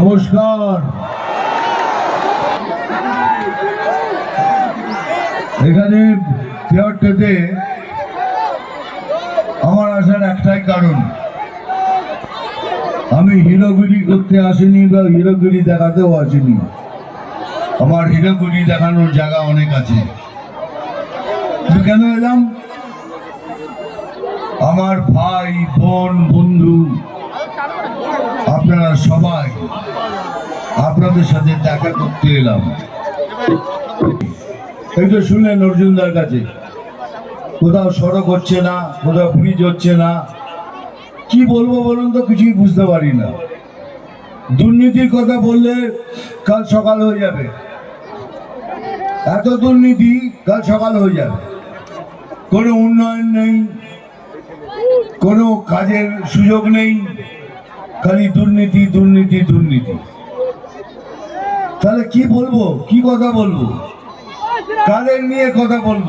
নমস্কার। এখানে চেয়ারটাতে আমার আসার একটাই কারণ। আমি হিরোগুড়ি করতে আসিনি বা হিরোগুড়ি দেখাতেও আসিনি। আমার হিরোগুড়ি দেখানোর জায়গা অনেক আছে। কেন এলাম? আমার ভাই, বোন, বন্ধু আপনারা সবাই আপনাদের সাথে দেখা করতে এলাম। এই তো শুনলেন অর্জুনদার কাছে, কোথাও সড়ক হচ্ছে না, কোথাও ব্রিজ হচ্ছে না, কি বলব বলুন তো, কিছুই বুঝতে পারি না। দুর্নীতির কথা বললে কাল সকাল হয়ে যাবে। এত দুর্নীতি কাল সকাল হয়ে যাবে। কোনো উন্নয়ন নেই, কোনো কাজের সুযোগ নেই খালি দুর্নীতি দুর্নীতি দুর্নীতি। তাহলে কি বলব? কি কথা বলব? কাদের নিয়ে কথা বলব?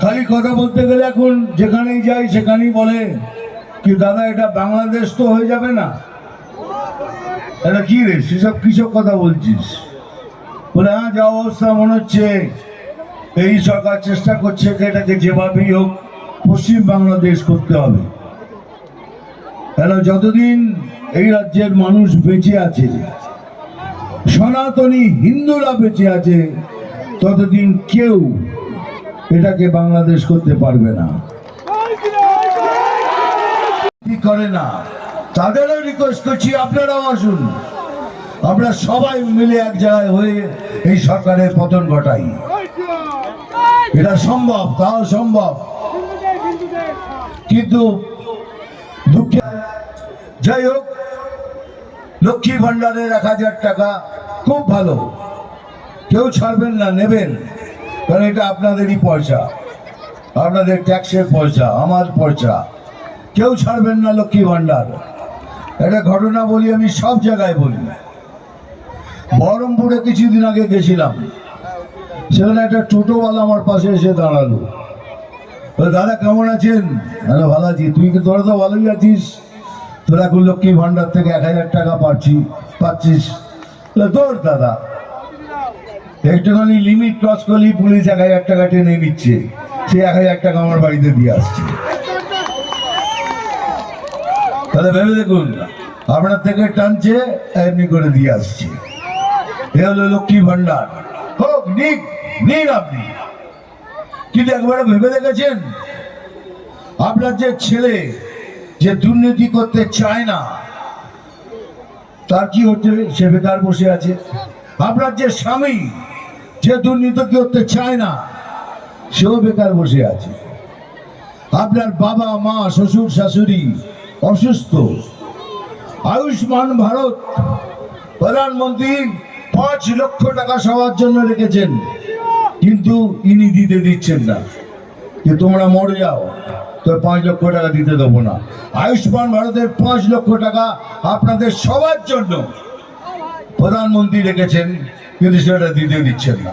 খালি কথা বলতে গেলে এখন যেখানেই যাই সেখানেই বলে কি, দাদা, এটা বাংলাদেশ তো হয়ে যাবে না? এটা কি রে? সেসব কিসব কথা বলছিস? বলে হ্যাঁ যা অবস্থা মনে হচ্ছে। এই সরকার চেষ্টা করছে এটাকে যেভাবেই হোক পশ্চিম বাংলাদেশ করতে হবে। কেন যতদিন এই রাজ্যের মানুষ বেঁচে আছে, সনাতনী হিন্দুরা বেঁচে আছে, ততদিন কেউ এটাকে বাংলাদেশ করতে পারবে না। কি করে না? তাদেরও রিকোয়েস্ট করছি, আপনারাও আসুন। আমরা সবাই মিলে এক জায়গায় হয়ে এই সরকারের পতন ঘটাই। এটা সম্ভব, তাও সম্ভব। কিন্তু যাই হোক, লক্ষ্মী ভাণ্ডারের এক হাজার টাকা খুব ভালো। কেউ ছাড়বেন না, নেবেন, কারণ এটা আপনাদেরই পয়সা, আপনাদের ট্যাক্সের পয়সা, আমার পয়সা। কেউ ছাড়বেন না লক্ষ্মী ভাণ্ডার। একটা ঘটনা বলি, আমি সব জায়গায় বলি। বহরমপুরে কিছুদিন আগে গেছিলাম। সেখানে একটা টোটোওয়ালা আমার পাশে এসে দাঁড়াল। দাদা, কেমন আছেন? হ্যালো ভালো আছি। তুই কি, তোরা তো ভালোই আছিস? তোরা এখন লক্ষ্মী ভাণ্ডার থেকে এক হাজার টাকা পাচ্ছি, পাচ্ছিস? তোর দাদা, একটুখানি লিমিট ক্রস করলেই পুলিশ এক হাজার টাকা টেনে নিচ্ছে। সে এক হাজার টাকা আমার বাড়িতে দিয়ে আসছে। তাহলে ভেবে দেখুন, আপনার থেকে টানছে, এমনি করে দিয়ে আসছে। এ হলো লক্ষ্মী ভাণ্ডার। হোক, নিক, নিন আপনি। কিন্তু একবারে ভেবে দেখেছেন? আপনার যে ছেলে যে দুর্নীতি করতে চায় না, তার কি হচ্ছে? সে বেকার বসে আছে। আপনার যে স্বামী যে দুর্নীতি করতে চায় না, সেও বেকার বসে আছে। আপনার বাবা, মা, শ্বশুর, শাশুড়ি অসুস্থ। আয়ুষ্মান ভারত প্রধানমন্ত্রী পাঁচ লক্ষ টাকা সবার জন্য রেখেছেন। কিন্তু ইনি দিতে দিচ্ছেন না। যে তোমরা মরে যাও, তো পাঁচ লক্ষ টাকা দিতে দেবো না। আয়ুষ্মান ভারতের পাঁচ লক্ষ টাকা আপনাদের সবার জন্য। প্রধানমন্ত্রী রেখেছেন, কিন্তু সেটা দিতে দিচ্ছেন না।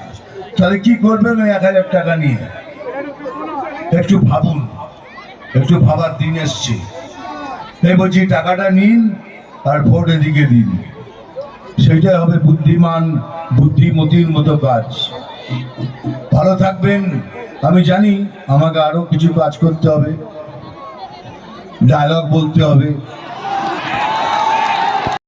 তাহলে কি করবেন ওই এক হাজার টাকা নিয়ে? একটু ভাবুন, একটু ভাবার দিন এসছে। এই বলছি, টাকাটা নিন আর ভোট এদিকে দিন। সেইটাই হবে বুদ্ধিমান, বুদ্ধিমতির মতো কাজ। ভালো থাকবেন। আমি জানি আমাকে আরও কিছু কাজ করতে হবে ডায়লগ বলতে হবে।